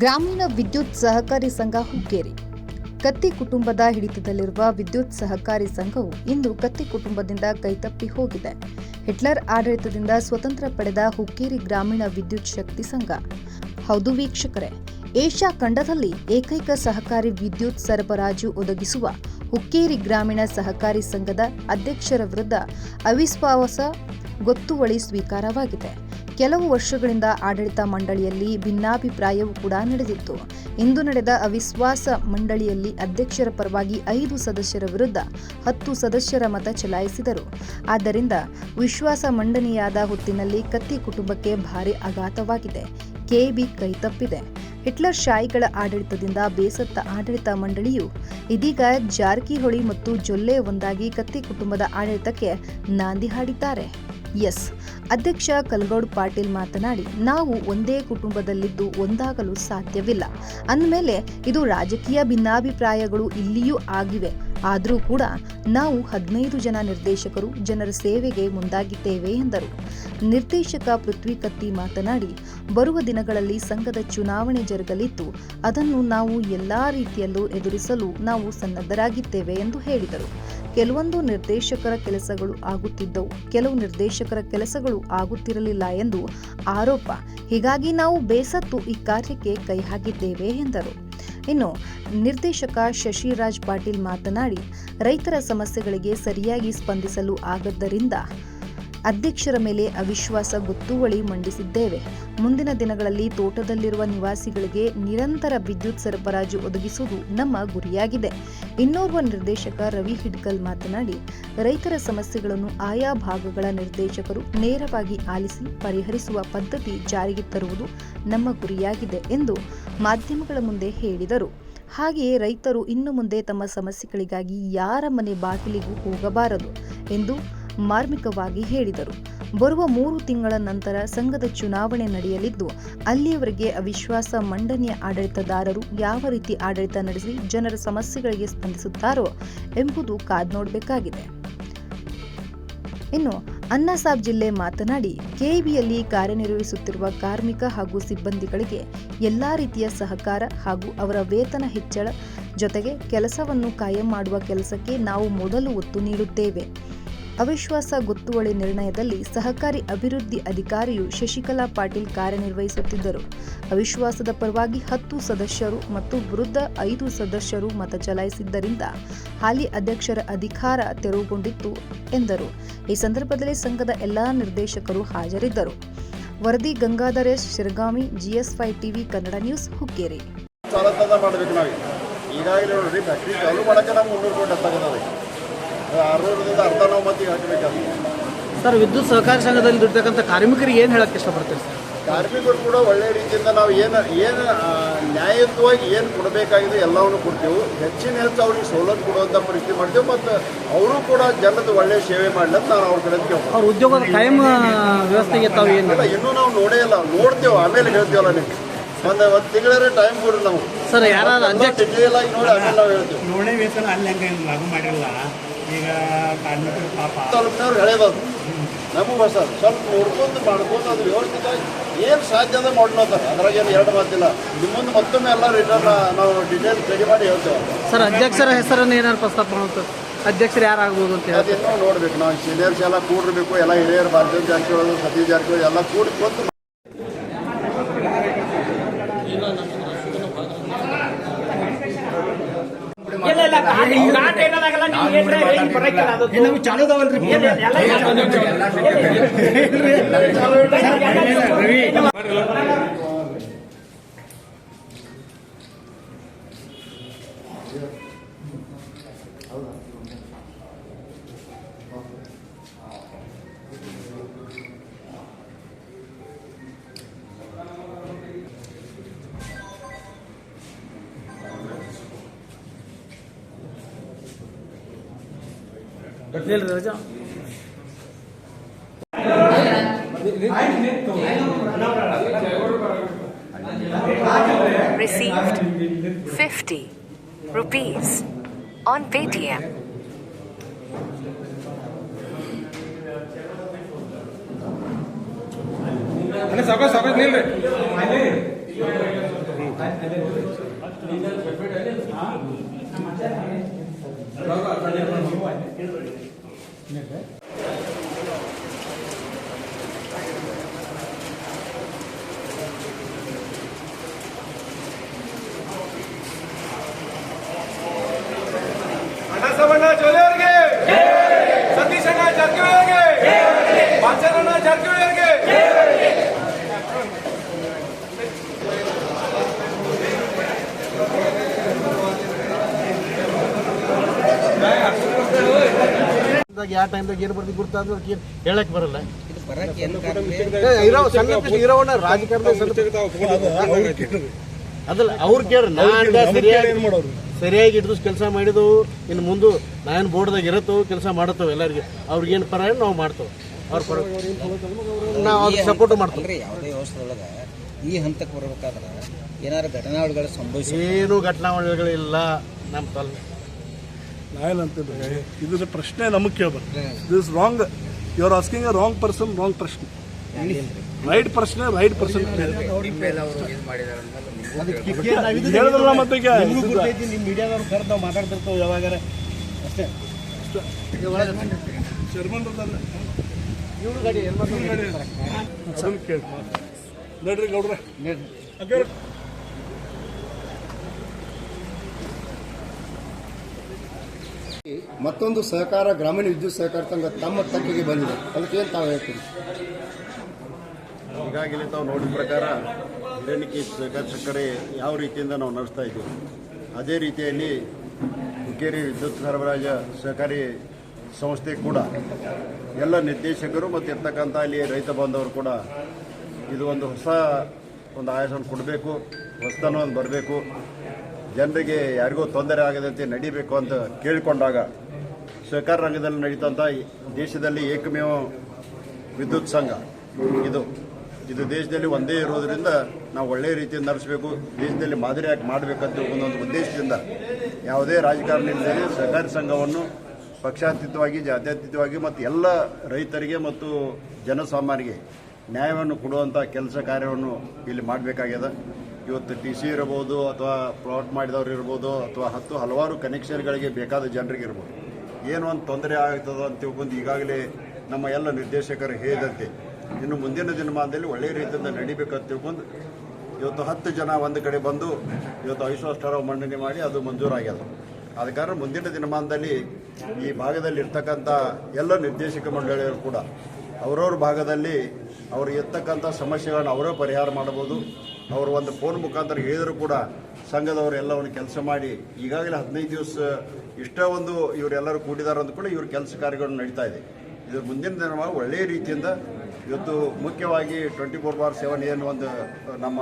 ಗ್ರಾಮೀಣ ವಿದ್ಯುತ್ ಸಹಕಾರಿ ಸಂಘ ಹುಕ್ಕೇರಿ. ಕತ್ತಿ ಕುಟುಂಬದ ಹಿಡಿತದಲ್ಲಿರುವ ವಿದ್ಯುತ್ ಸಹಕಾರಿ ಸಂಘವು ಇಂದು ಕತ್ತಿ ಕುಟುಂಬದಿಂದ ಕೈತಪ್ಪಿ ಹೋಗಿದೆ. ಹಿಟ್ಲರ್ ಆಡಳಿತದಿಂದ ಸ್ವತಂತ್ರ ಪಡೆದ ಹುಕ್ಕೇರಿ ಗ್ರಾಮೀಣ ವಿದ್ಯುತ್ ಶಕ್ತಿ ಸಂಘ. ಹೌದು ವೀಕ್ಷಕರೇ, ಏಷ್ಯಾ ಖಂಡದಲ್ಲಿ ಏಕೈಕ ಸಹಕಾರಿ ವಿದ್ಯುತ್ ಸರಬರಾಜು ಒದಗಿಸುವ ಹುಕ್ಕೇರಿ ಗ್ರಾಮೀಣ ಸಹಕಾರಿ ಸಂಘದ ಅಧ್ಯಕ್ಷರ ವಿರುದ್ಧ ಅವಿಶ್ವಾಸ ಗೊತ್ತುವಳಿ ಸ್ವೀಕಾರವಾಗಿದೆ. ಕೆಲವು ವರ್ಷಗಳಿಂದ ಆಡಳಿತ ಮಂಡಳಿಯಲ್ಲಿ ಭಿನ್ನಾಭಿಪ್ರಾಯವೂ ಕೂಡ ನಡೆದಿತ್ತು. ಇಂದು ನಡೆದ ಅವಿಶ್ವಾಸ ಮಂಡಳಿಯಲ್ಲಿ ಅಧ್ಯಕ್ಷರ ಪರವಾಗಿ ಐದು ಸದಸ್ಯರ ವಿರುದ್ಧ ಹತ್ತು ಸದಸ್ಯರ ಮತ ಚಲಾಯಿಸಿದರು. ಆದ್ದರಿಂದ ವಿಶ್ವಾಸ ಮಂಡನೆಯಾದ ಹೊತ್ತಿನಲ್ಲಿ ಕತ್ತಿ ಕುಟುಂಬಕ್ಕೆ ಭಾರಿ ಆಘಾತವಾಗಿದೆ. ಕೆಬಿ ಕೈತಪ್ಪಿದೆ ಹಿಟ್ಲರ್ ಶಾಯಿಗಳ ಆಡಳಿತದಿಂದ ಬೇಸತ್ತ ಆಡಳಿತ ಮಂಡಳಿಯು ಇದೀಗ ಜಾರಕಿಹೊಳಿ ಮತ್ತು ಜೊಲ್ಲೆ ಒಂದಾಗಿ ಕತ್ತಿ ಕುಟುಂಬದ ಆಡಳಿತಕ್ಕೆ ನಾಂದಿ ಹಾಡಿದ್ದಾರೆ. ಎಸ್. ಅಧ್ಯಕ್ಷ ಕಲ್ಗೌಡ್ ಪಾಟೀಲ್ ಮಾತನಾಡಿ, ನಾವು ಒಂದೇ ಕುಟುಂಬದಲ್ಲಿದ್ದು ಒಂದಾಗಲು ಸಾಧ್ಯವಿಲ್ಲ. ಅಂದಮೇಲೆ ಇದು ರಾಜಕೀಯ ಭಿನ್ನಾಭಿಪ್ರಾಯಗಳು ಇಲ್ಲಿಯೂ ಆಗಿವೆ. ಆದರೂ ಕೂಡ ನಾವು ಹದಿನೈದು ಜನ ನಿರ್ದೇಶಕರು ಜನರ ಸೇವೆಗೆ ಮುಂದಾಗಿದ್ದೇವೆ ಎಂದರು. ನಿರ್ದೇಶಕ ಪೃಥ್ವಿ ಕತ್ತಿ ಮಾತನಾಡಿ, ಬರುವ ದಿನಗಳಲ್ಲಿ ಸಂಘದ ಚುನಾವಣೆ ಜರುಗಲಿದ್ದು, ಅದನ್ನು ನಾವು ಎಲ್ಲಾ ರೀತಿಯಲ್ಲೂ ಎದುರಿಸಲು ನಾವು ಸನ್ನದ್ಧರಾಗಿದ್ದೇವೆ ಎಂದು ಹೇಳಿದರು. ಕೆಲವೊಂದು ನಿರ್ದೇಶಕರ ಕೆಲಸಗಳು ಆಗುತ್ತಿದ್ದವು, ಕೆಲವು ನಿರ್ದೇಶಕರ ಕೆಲಸಗಳು ಆಗುತ್ತಿರಲಿಲ್ಲ ಎಂದು ಆರೋಪ. ಹೀಗಾಗಿ ನಾವು ಬೇಸತ್ತು ಈ ಕಾರ್ಯಕ್ಕೆ ಕೈ ಹಾಕಿದ್ದೇವೆ ಎಂದರು. ಇನ್ನು ನಿರ್ದೇಶಕ ಶಶಿರಾಜ್ ಪಾಟೀಲ್ ಮಾತನಾಡಿ ರೈತರ ಸಮಸ್ಯೆಗಳಿಗೆ ಸರಿಯಾಗಿ ಸ್ಪಂದಿಸಲು ಆಗದ್ದರಿಂದ ಅಧ್ಯಕ್ಷರ ಮೇಲೆ ಅವಿಶ್ವಾಸ ಗೊತ್ತುವಳಿ ಮಂಡಿಸಿದ್ದೇವೆ. ಮುಂದಿನ ದಿನಗಳಲ್ಲಿ ತೋಟದಲ್ಲಿರುವ ನಿವಾಸಿಗಳಿಗೆ ನಿರಂತರ ವಿದ್ಯುತ್ ಸರಬರಾಜು ಒದಗಿಸುವುದು ನಮ್ಮ ಗುರಿಯಾಗಿದೆ. ಇನ್ನೋರ್ವ ನಿರ್ದೇಶಕ ರವಿ ಹಿಡ್ಕಲ್ ಮಾತನಾಡಿ, ರೈತರ ಸಮಸ್ಯೆಗಳನ್ನು ಆಯಾ ಭಾಗಗಳ ನಿರ್ದೇಶಕರು ನೇರವಾಗಿ ಆಲಿಸಿ ಪರಿಹರಿಸುವ ಪದ್ಧತಿ ಜಾರಿಗೆ ತರುವುದು ನಮ್ಮ ಗುರಿಯಾಗಿದೆ ಎಂದು ಮಾಧ್ಯಮಗಳ ಮುಂದೆ ಹೇಳಿದರು. ಹಾಗೆಯೇ ರೈತರು ಇನ್ನು ಮುಂದೆ ತಮ್ಮ ಸಮಸ್ಯೆಗಳಿಗಾಗಿ ಯಾರ ಮನೆ ಬಾಗಿಲಿಗೂ ಹೋಗಬಾರದು ಎಂದು ಮಾರ್ಮಿಕವಾಗಿ ಹೇಳಿದರು. ಬರುವ ಮೂರು ತಿಂಗಳ ನಂತರ ಸಂಘದ ಚುನಾವಣೆ ನಡೆಯಲಿದ್ದು, ಅಲ್ಲಿಯವರೆಗೆ ಅವಿಶ್ವಾಸ ಮಂಡನೆಯ ಆಡಳಿತದಾರರು ಯಾವ ರೀತಿ ಆಡಳಿತ ನಡೆಸಿ ಜನರ ಸಮಸ್ಯೆಗಳಿಗೆ ಸ್ಪಂದಿಸುತ್ತಾರೋ ಎಂಬುದು ಕಾದ್ ನೋಡಬೇಕಾಗಿದೆ. ಇನ್ನು ಅನ್ನಸಾಬ್ ಜಿಲ್ಲೆ ಮಾತನಾಡಿ, ಕೆಇಬಿಯಲ್ಲಿ ಕಾರ್ಯನಿರ್ವಹಿಸುತ್ತಿರುವ ಕಾರ್ಮಿಕ ಹಾಗೂ ಸಿಬ್ಬಂದಿಗಳಿಗೆ ಎಲ್ಲಾ ರೀತಿಯ ಸಹಕಾರ ಹಾಗೂ ಅವರ ವೇತನ ಹೆಚ್ಚಳ ಜೊತೆಗೆ ಕೆಲಸವನ್ನು ಕಾಯಂ ಮಾಡುವ ಕೆಲಸಕ್ಕೆ ನಾವು ಮೊದಲು ಒತ್ತು ನೀಡುತ್ತೇವೆ. ಅವಿಶ್ವಾಸ ಗೊತ್ತುವಳಿ ನಿರ್ಣಯದಲ್ಲಿ ಸಹಕಾರಿ ಅಭಿವೃದ್ಧಿ ಅಧಿಕಾರಿಯು ಶಶಿಕಲಾ ಪಾಟೀಲ್ ಕಾರ್ಯನಿರ್ವಹಿಸುತ್ತಿದ್ದರು. ಅವಿಶ್ವಾಸದ ಪರವಾಗಿ ಹತ್ತು ಸದಸ್ಯರು ಮತ್ತು ವಿರುದ್ಧ ಐದು ಸದಸ್ಯರು ಮತ ಚಲಾಯಿಸಿದ್ದರಿಂದ ಹಾಲಿ ಅಧ್ಯಕ್ಷರ ಅಧಿಕಾರ ತೆರವುಗೊಂಡಿತ್ತು ಎಂದರು. ಈ ಸಂದರ್ಭದಲ್ಲಿ ಸಂಘದ ಎಲ್ಲಾ ನಿರ್ದೇಶಕರು ಹಾಜರಿದ್ದರು. ವರದಿ ಗಂಗಾಧರೇಶ್ ಶಿರಗಾಮಿ ಜಿಎಸ್ ಫೈ ಟಿವಿ ಕನ್ನಡ ನ್ಯೂಸ್ ಹುಕ್ಕೇರಿ. ಈಗಾಗಲೇ ನೋಡ್ರಿ ಫ್ಯಾಕ್ಟ್ರಿ ಚಾಲು ನಮ್ಗೆ ಮುನ್ನೂರು ಕೋಟಿ ಆರುನೂರದಿಂದ ಅರ್ಧ ನಾವು ಮತ್ತಿಗೆ ಹಾಕಬೇಕಾದ್ರೆ ಸರ್ ವಿದ್ಯುತ್ ಸಹಕಾರಿ ಸಂಘದಲ್ಲಿ ದುಡಿತಕ್ಕಂಥ ಕಾರ್ಮಿಕರಿಗೆ ಏನು ಹೇಳಕ್ಕೆ ಇಷ್ಟಪಡ್ತೀರಿ ಸರ್? ಕಾರ್ಮಿಕರು ಕೂಡ ಒಳ್ಳೆಯ ರೀತಿಯಿಂದ ನಾವು ಏನು ಏನು ನ್ಯಾಯಯುತವಾಗಿ ಏನು ಕೊಡಬೇಕಾಗಿದೆ ಎಲ್ಲವನ್ನು ಕೊಡ್ತೀವಿ. ಹೆಚ್ಚಿನ ಹೆಚ್ಚು ಅವ್ರಿಗೆ ಸೌಲಭ್ಯ ಕೊಡುವಂಥ ಪರಿಸ್ಥಿತಿ ಮಾಡ್ತೀವಿ ಮತ್ತು ಅವರು ಕೂಡ ಜನದ ಒಳ್ಳೆಯ ಸೇವೆ ಮಾಡಲಿ ಅಂತ ನಾನು ಅವ್ರ ಕಡೆ ಕೇಳ್ತೇವೆ ಅವ್ರ ಉದ್ಯೋಗದ ಕಾಯಂ ವ್ಯವಸ್ಥೆಗೆ ತಾವು ಏನು ಇಲ್ಲ ಇನ್ನೂ ನಾವು ನೋಡೇ ಇಲ್ಲ. ನೋಡ್ತೇವೆ ಆಮೇಲೆ ಹೇಳ್ತೇವಲ್ಲ ನಿಮ್ಗೆ ಒಂದು ಒಂದು ತಿಂಗಳೇ ಟೈಮ್ ಕೊಡ್ರಿ ನಾವು. ಸರ್ ಯಾರು ಡಿಟೇಲ್ ಆಗಿ ನೋಡಿ ಆಮೇಲೆ ನಾವು ಹೇಳ್ತೀವಿ. ನೋಡೇ ವೇತನ ಅಲ್ಲಿ ಹಂಗೆ ಲಾಗು ಮಾಡಿರಲ್ಲ. ಈಗ ಕಾರ್ಮಿಕರು ಪಾಪ ತಾಲೂಕಿನವ್ರು ಹೇಳೇಬಾರ್ದು ನಮಗೂ ಹೊಸ ಸ್ವಲ್ಪ ನೋಡ್ಕೊಂಡು ಮಾಡ್ಕೊಂಡು ಅದು ವ್ಯವಸ್ಥಿತವಾಗಿ ಏನು ಸಾಧ್ಯ ಅಂದ್ರೆ ಮಾಡ್ಲತ್ತಾರ ಅದ್ರಾಗ ಏನು ಎರಡು ಮಾತಿಲ್ಲ. ನಿಮ್ಮ ಮುಂದೆ ಮತ್ತೊಮ್ಮೆ ಎಲ್ಲ ರಿಟರ್ನ್ ನಾವು ಡಿಟೇಲ್ ರೆಡಿ ಮಾಡಿ ಹೇಳ್ತೇವೆ. ಸರ್ ಅಧ್ಯಕ್ಷರ ಹೆಸರನ್ನು ಏನಾದ್ರು ಪ್ರಸ್ತಾಪ ಮಾಡ್ತಾರೆ ಅಧ್ಯಕ್ಷರು ಯಾರಾಗ್ಬೋದು ಅಂತ ಹೇಳಿ ಅದೇನೋ ನೋಡ್ಬೇಕು. ನಾವು ಸೀನಿಯರ್ಸ್ ಎಲ್ಲ ಕೂಡಿರ್ಬೇಕು ಎಲ್ಲ ಹಿರಿಯರು ಭಾರತೀಯ ಜಾರಕಿಹೊಳಿ ಸತೀಶ್ ಜಾರಕಿಹೊಳಿ ಎಲ್ಲ ಕೂಡಿ ಕೂತು ಇಲ್ಲ ಇಲ್ಲ ಘಾಟ್ ಘಾಟ್ ಏನಾದಾಗಲ್ಲ ನೀವು ಏನ್ರೆ ಏನ್ ಬರಕ್ಕಿಲ್ಲ ಅದು ನಮ್ಗೆ ಚಾಲು ಅದಾವಲ್ರಿ ಇಲ್ಲ, ಎಲ್ಲ Ravi received 50 rupees on Paytm. ಸಾಕಾಗ ಸಾಕಾಗ ನಿಲ್ರಿ எழுதுறேன் என்ன சார் ಯಾವ ಟೈಮ್ದಾಗ ಏನು ಬರ್ದು ಗುರ್ತಾದ್ರೆ ಅದಕ್ಕೆ ಏನು ಹೇಳಕ್ ಬರಲ್ಲ ಬರಕ್ಕೆ ಇರೋ ಸಣ್ಣ ಇರೋವನ್ನ ಅದಲ್ಲ ಅವ್ರು ಕೇಳ್ರಿ ನಾನು ಸರಿಯಾಗಿ ಸರಿಯಾಗಿ ಹಿಡಿದು ಕೆಲಸ ಮಾಡಿದವು ಇನ್ನು ಮುಂದೆ ನಾನು ಬೋರ್ಡ್ದಾಗ ಇರತ್ತೋ ಕೆಲಸ ಮಾಡತ್ತವ ಎಲ್ಲರಿಗೆ ಅವ್ರಿಗೇನು ಪರ ನಾವು ಮಾಡ್ತೇವೆ ಅವ್ರ ಪರ ನಾವು ಸಪೋರ್ಟ್ ಮಾಡ್ತೇವೆ ಅಂದ್ರೆ ಯಾವುದೇ ವ್ಯವಸ್ಥೆಯೊಳಗೆ ಈ ಹಂತಕ್ಕೆ ಬರಬೇಕಾದ್ರೆ ಏನಾದ್ರು ಘಟನಾವಳಿಗಳು ಸಂಭವಿಸಿ ಏನು ಘಟನಾವಳಿಗಳಿಲ್ಲ ನಮ್ಮ ತಲೆ ನಾನೇನಂತಿದ್ರೆ ಇದ್ರ ಪ್ರಶ್ನೆ ನಮಗೆ ಕೇಳ್ಬಾರ್ದು this wrong you are asking a wrong person wrong ಪ್ರಶ್ನೆ. ರೈಟ್ ಪ್ರಶ್ನೆ ರೈಟ್ ಪರ್ಸನ್ ಹೇಳಿದ್ರಲ್ಲ ಮತ್ತೆ ಮೀಡಿಯಾದವ್ರು ಕರೆದು ನಾವು ಮಾತಾಡ್ತಿರ್ತೇವೆ ಯಾವಾಗಾರ. ಅಷ್ಟೇ. ಕೇಳಿ ನಡ್ರಿ ಗೌಡ್ರೆ. ಮತ್ತೊಂದು ಸಹಕಾರ, ಗ್ರಾಮೀಣ ವಿದ್ಯುತ್ ಸಹಕಾರ ಸಂಘ ತಮ್ಮ ತಕ್ಕಿಗೆ ಬಂದಿದೆ. ಅದಕ್ಕೆ ಏನು ತಾವು ಹೇಳ್ತೀರಿ? ಈಗಾಗಲೇ ತಾವು ನೋಡಿದ ಪ್ರಕಾರ ಹಿರಣಿಕೆ ಸಹಕಾರ, ಸಕ್ಕರೆ ಯಾವ ರೀತಿಯಿಂದ ನಾವು ನಡೆಸ್ತಾ ಇದ್ದೀವಿ. ಅದೇ ರೀತಿಯಲ್ಲಿ ಹುಕ್ಕೇರಿ ವಿದ್ಯುತ್ ಸರಬರಾಜ ಸಹಕಾರಿ ಸಂಸ್ಥೆ ಕೂಡ ಎಲ್ಲ ನಿರ್ದೇಶಕರು ಮತ್ತು ಇರ್ತಕ್ಕಂಥ ಅಲ್ಲಿ ರೈತ ಬಾಂಧವರು ಕೂಡ ಇದು ಒಂದು ಹೊಸ ಒಂದು ಆಯಾಸವನ್ನು ಕೊಡಬೇಕು ಹೊಸತನ ಒಂದು ಬರಬೇಕು. ಜನರಿಗೆ ಯಾರಿಗೂ ತೊಂದರೆ ಆಗದಂತೆ ನಡಿಬೇಕು ಅಂತ ಕೇಳಿಕೊಂಡಾಗ ಸಹಕಾರ ರಂಗದಲ್ಲಿ ನಡೀತಂತ ದೇಶದಲ್ಲಿ ಏಕಮೇವ ವಿದ್ಯುತ್ ಸಂಘ. ಇದು ಇದು ದೇಶದಲ್ಲಿ ಒಂದೇ ಇರೋದ್ರಿಂದ ನಾವು ಒಳ್ಳೆಯ ರೀತಿಯಿಂದ ನಡೆಸಬೇಕು, ದೇಶದಲ್ಲಿ ಮಾದರಿಯಾಗಿ ಮಾಡಬೇಕಂತ ಒಂದೊಂದು ಉದ್ದೇಶದಿಂದ ಯಾವುದೇ ರಾಜಕಾರಣ ಇಲ್ಲದೆ ಸಹಕಾರಿ ಸಂಘವನ್ನು ಪಕ್ಷಾತೀತವಾಗಿ, ಜಾತ್ಯತೀತವಾಗಿ ಮತ್ತು ಎಲ್ಲ ರೈತರಿಗೆ ಮತ್ತು ಜನಸಾಮಾನ್ಯರಿಗೆ ನ್ಯಾಯವನ್ನು ಕೊಡುವಂಥ ಕೆಲಸ ಕಾರ್ಯವನ್ನು ಇಲ್ಲಿ ಮಾಡಬೇಕಾಗ್ಯದ. ಇವತ್ತು ಟಿ ಸಿ ಇರ್ಬೋದು ಅಥವಾ ಪ್ಲಾಟ್ ಮಾಡಿದವ್ರು ಇರ್ಬೋದು ಅಥವಾ ಹತ್ತು ಹಲವಾರು ಕನೆಕ್ಷನ್ಗಳಿಗೆ ಬೇಕಾದ ಜನರಿಗೆ ಇರ್ಬೋದು. ಏನು ಒಂದು ತೊಂದರೆ ಆಗ್ತದೆ ಅಂತ ತಿಳ್ಕೊಂಡು ಈಗಾಗಲೇ ನಮ್ಮ ಎಲ್ಲ ನಿರ್ದೇಶಕರು ಹೇಳಿದಂತೆ ಇನ್ನು ಮುಂದಿನ ದಿನಮಾನದಲ್ಲಿ ಒಳ್ಳೆಯ ರೀತಿಯಿಂದ ನಡಿಬೇಕಂತ ತಿಳ್ಕೊಂಡು ಇವತ್ತು ಹತ್ತು ಜನ ಒಂದು ಕಡೆ ಬಂದು ಇವತ್ತು ಠರಾವ್ ಮಂಡನೆ ಮಾಡಿ ಅದು ಮಂಜೂರಾಗ್ಯದ. ಆದ ಕಾರಣ ಮುಂದಿನ ದಿನಮಾನದಲ್ಲಿ ಈ ಭಾಗದಲ್ಲಿ ಇರ್ತಕ್ಕಂಥ ಎಲ್ಲ ನಿರ್ದೇಶಕ ಮಂಡಳಿಯರು ಕೂಡ ಅವರವ್ರ ಭಾಗದಲ್ಲಿ ಅವರು ಇರ್ತಕ್ಕಂಥ ಸಮಸ್ಯೆಗಳನ್ನು ಅವರೇ ಪರಿಹಾರ ಮಾಡ್ಬೋದು ಅವರು ಒಂದು ಫೋನ್ ಮುಖಾಂತರ ಹೇಳಿದರೂ ಕೂಡ ಸಂಘದವರು ಒಂದು ಕೆಲಸ ಮಾಡಿ ಈಗಾಗಲೇ ಹದಿನೈದು ದಿವಸ ಇಷ್ಟೇ ಒಂದು ಇವರೆಲ್ಲರೂ ಕೂಡಿದಾರ ಅಂತ ಕೂಡ ಇವ್ರ ಕೆಲಸ ಕಾರ್ಯಗಳು ನಡೀತಾ ಇದೆ. ಇದು ಮುಂದಿನ ದಿನವಾಗಿ ಒಳ್ಳೆಯ ರೀತಿಯಿಂದ ಇವತ್ತು ಮುಖ್ಯವಾಗಿ ಟ್ವೆಂಟಿ ಫೋರ್ ಬಾರ್ ಸೆವೆನ್ ಏನು ಒಂದು ನಮ್ಮ